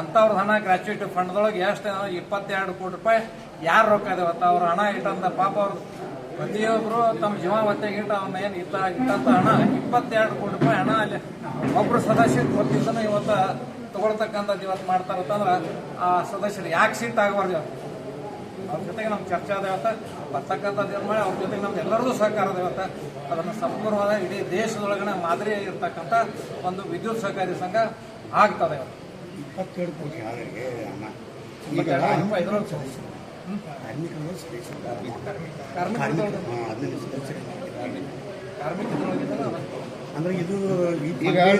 ಅಂಥವ್ರ ಹಣ ಗ್ರಾಚ್ಯುಟಿ ಫಂಡ್ದೊಳಗೆ ಎಷ್ಟು ಇಪ್ಪತ್ತೆರಡು ಕೋಟಿ ರೂಪಾಯಿ ಯಾರು ರೊಕ್ಕ ಇದೆ ಇವತ್ತು? ಅವ್ರ ಹಣ ಇಟ್ಟಂತ ಪಾಪ ಅವ್ರು ಪ್ರತಿಯೊಬ್ಬರು ತಮ್ಮ ಜೀವ ಒತ್ತೆಗಿಟ್ಟ ಅವನ್ನ ಏನು ಇತ್ತ ಇಟ್ಟಂತ ಹಣ ಇಪ್ಪತ್ತೆರಡು ಕೋಟಿ ರೂಪಾಯಿ ಹಣ ಅಲ್ಲಿ ಒಬ್ರು ಸದಸ್ಯರು ಕೊಟ್ಟಿದ್ದನ್ನು ಇವತ್ತು ತಗೊಳ್ತಕ್ಕಂಥದ್ದು ಇವತ್ತು ಮಾಡ್ತಾರಂತಂದ್ರೆ ಆ ಸದಸ್ಯರು ಯಾಕೆ ಸೀಟ್ ಆಗಬಾರ್ದು ಇವತ್ತು? ಅವ್ರ ಜೊತೆಗೆ ನಮ್ಮ ಚರ್ಚೆ ಆದ ಇವತ್ತು ಬರ್ತಕ್ಕಂಥದ್ದು ಏನು ಮಾಡಿ ಅವ್ರ ಜೊತೆಗೆ ನಮ್ದು ಎಲ್ಲರದ್ದು ಸಹಕಾರ ಅದ ಇವತ್ತು. ಅದನ್ನು ಸಂಪೂರ್ಣವಾದ ಇಡೀ ದೇಶದೊಳಗಡೆ ಮಾದರಿ ಇರ್ತಕ್ಕಂಥ ಒಂದು ವಿದ್ಯುತ್ ಸಹಕಾರಿ ಸಂಘ ಆಗ್ತದೆ ಇವತ್ತು. ಇಪ್ಪತ್ತೆರಡು ಕೋಟಿ ಈಗ ಕಾರ್ಮಿಕರು ಅದು. ಅಂದ್ರೆ ಇದು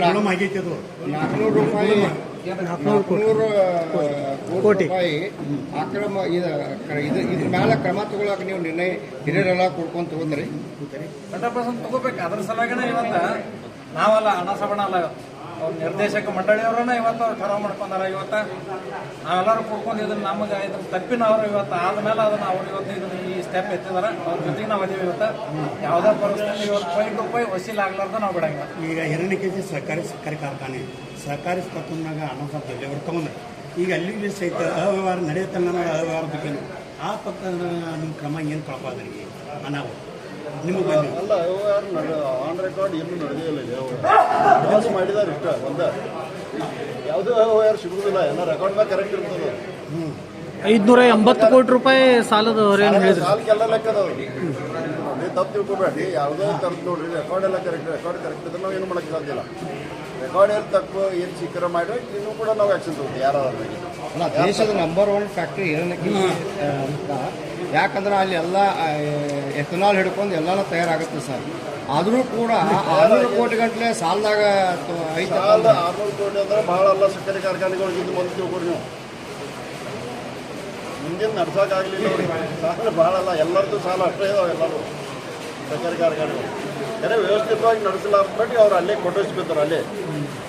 ಗುಣಮ ಆಗೈತಿ ಅದು ನಾಲ್ಕುನೂರು ರೂಪಾಯಿ ನಾಲ್ಕುನೂರು ಕೋಟಿ ರೂಪಾಯಿ ಅಕ್ರಮ ಇದು ಇದು ಇದ್ರ ಮೇಲೆ ಕ್ರಮ ತಗೊಳಕ್ ನೀವು ನಿರ್ಣಯ ಹಿರಿಯರೆಲ್ಲ ಕೊಡ್ಕೊಂಡ್ ತಗೊಂಡ್ರಿ ಹಂಡ್ರೆಡ್ ಪರ್ಸೆಂಟ್ ತಗೋಬೇಕು ಅದ್ರ ಸಲುವಾಗಿ ಇವತ್ತ ನಾವಲ್ಲ ಹಣ ಸಬಣ ಅಲ್ಲ ಅವ್ರ ನಿರ್ದೇಶಕ ಮಂಡಳಿಯವ್ರನ್ನ ಇವತ್ತು ಅವ್ರು ಠರಾವ್ ಮಾಡ್ಕೊಂಡಾರ. ಇವತ್ತು ನಾವೆಲ್ಲರೂ ಕೂಡ್ಕೊಂಡು ಇದನ್ನ ನಮಗೆ ಇದ್ರ ತಪ್ಪಿನ ಅವರು ಇವತ್ತು ಆದ್ಮೇಲೆ ಅದನ್ನ ಅವ್ರು ಇವತ್ತು ಇದನ್ನ ಈ ಸ್ಟೆಪ್ ಎತ್ತಿದಾರ. ಅವ್ರ ಜೊತೆಗೆ ನಾವು ಅದೀವಿ ಇವತ್ತು. ಯಾವುದೇ ಪರಿಸ್ಥಿತಿ ಇವತ್ತು ಪೈ ರೂಪಾಯಿ ವಸೂಲ್ ಆಗ್ಲಾರ್ದ ನಾವು ಬಿಡಂಗಿಲ್ಲ. ಈಗ ಎರಡನೇ ಕೆ ಜಿ ಸಹಕಾರಿ ಸಕ್ಕರೆ ಕಾರ್ಖಾನೆ ಸಹಕಾರಿ ಸ್ಪತ್ತಮ್ನಾಗ ಅನೌನ್ಸ್ ಆಗ್ತದೆ ಅವ್ರು ತಗೊಂಡ್ರೆ. ಈಗ ಅಲ್ಲಿಗೆ ಸಹಿತ ಅವ್ಯವಹಾರ ನಡೆಯುತ್ತೆ ನನಗೆ ಅವ್ಯವಹಾರ ಆ ಪಕ್ಕ ನಿಮ್ಮ ಕ್ರಮ ಏನು ಕಳ್ಪಾದ್ರಿ ಅನಾಹುತ. ನಿಮಗೆ ಬಂದಿದೆ ಅಲ್ಲ ಯಾರು ಆನ್ ರೆಕಾರ್ಡ್ ಏನು ನಡೆದೇ ಇಲ್ಲ ಯಾವುದು ಮಾಡಿದಾರೆ ಇಷ್ಟ ಒಂದ. ಯಾವುದೋ ಯಾರು ಸಿಗುದಿಲ್ಲ ಎಲ್ಲ ರೆಕಾರ್ಡ್ ಮ್ಯಾಗ ಕರೆಕ್ಟ್ ಇರ್ತದೆ. ಐದ್ನೂರ ಎಂಬತ್ತು ಕೋಟಿ ರೂಪಾಯಿ ಸಾಲದ ಹೊರೇನು ಹೇಳಿದ್ರು? ಸಾಲಕ್ಕೆಲ್ಲ ಲೆಕ್ಕದವ್ರು ನೀವು ತಪ್ಪು ತಿಳ್ಕೊಬೇಡಿ ಯಾವುದೋ ತರದ್ ನೋಡ್ರಿ ರೆಕಾರ್ಡ್ ಎಲ್ಲ ಕರೆಕ್ಟ್ ರೆಕಾರ್ಡ್ ಕರೆಕ್ಟ್ ಇದ್ರೆ ನಾವು ಏನು ಮಾಡಕ್ಕೆ ಸಾಧ್ಯ ರೆಕಾರ್ಡ್ ಏನು ತಪ್ಪು ಏನು ಸಿಕ್ಕರ ಮಾಡಿ ಇನ್ನೂ ಕೂಡ ನಾವು ಆ್ಯಕ್ಷನ್ ತಗೋತೀವಿ ಯಾರು ಅಲ್ಲ ದೇಶದ ನಂಬರ್ ಒನ್ ಫ್ಯಾಕ್ಟ್ರಿ ಏನಕ್ಕೆ ಯಾಕಂದ್ರೆ ಅಲ್ಲಿ ಎಲ್ಲ ಎಥನಾಲ್ ಹಿಡ್ಕೊಂಡು ಎಲ್ಲಾನು ತಯಾರಾಗುತ್ತೆ ಸರ್. ಆದರೂ ಕೂಡ ಆರುನೂರು ಕೋಟಿ ಗಂಟಲೆ ಸಾಲದಾಗ ಐತೆ ಆರ್ನೂರು ಕೋಟಿ ಅಂದ್ರೆ ಭಾಳ ಅಲ್ಲ ಸಕ್ಕರೆ ಕಾರ್ಖಾನೆಗಳಿಗಿಂತ ಮುಂದೆ ತಿಳ್ಕೊಡಿ ನೀವು. ಮುಂದಿನ ನಡ್ಸೋಕ್ಕಾಗಲಿಲ್ಲ ಸಾಲ ಭಾಳ ಅಲ್ಲ ಎಲ್ಲರದ್ದು ಸಾಲ ಅಷ್ಟೇ ಇದಾವೆ ಎಲ್ಲರೂ. ಸಕ್ಕರೆ ಕಾರ್ಖಾನೆಗಳು. ಬೇರೆ ವ್ಯವಸ್ಥಿತವಾಗಿ ನಡೆಸಲಾರ್ಬಿಟ್ಟು ಅವ್ರು ಅಲ್ಲೇ ಕೊಟ್ಟಿಸ್ಬಿಡ್ತಾರೆ ಅಲ್ಲಿ.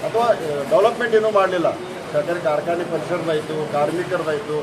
ಅಥವಾ ಡೆವಲಪ್ಮೆಂಟ್ ಏನೂ ಮಾಡಲಿಲ್ಲ. ಸಕ್ಕರೆ ಕಾರ್ಖಾನೆ ಪರಿಸರದಾಯಿತು ಕಾರ್ಮಿಕರದಾಯಿತು.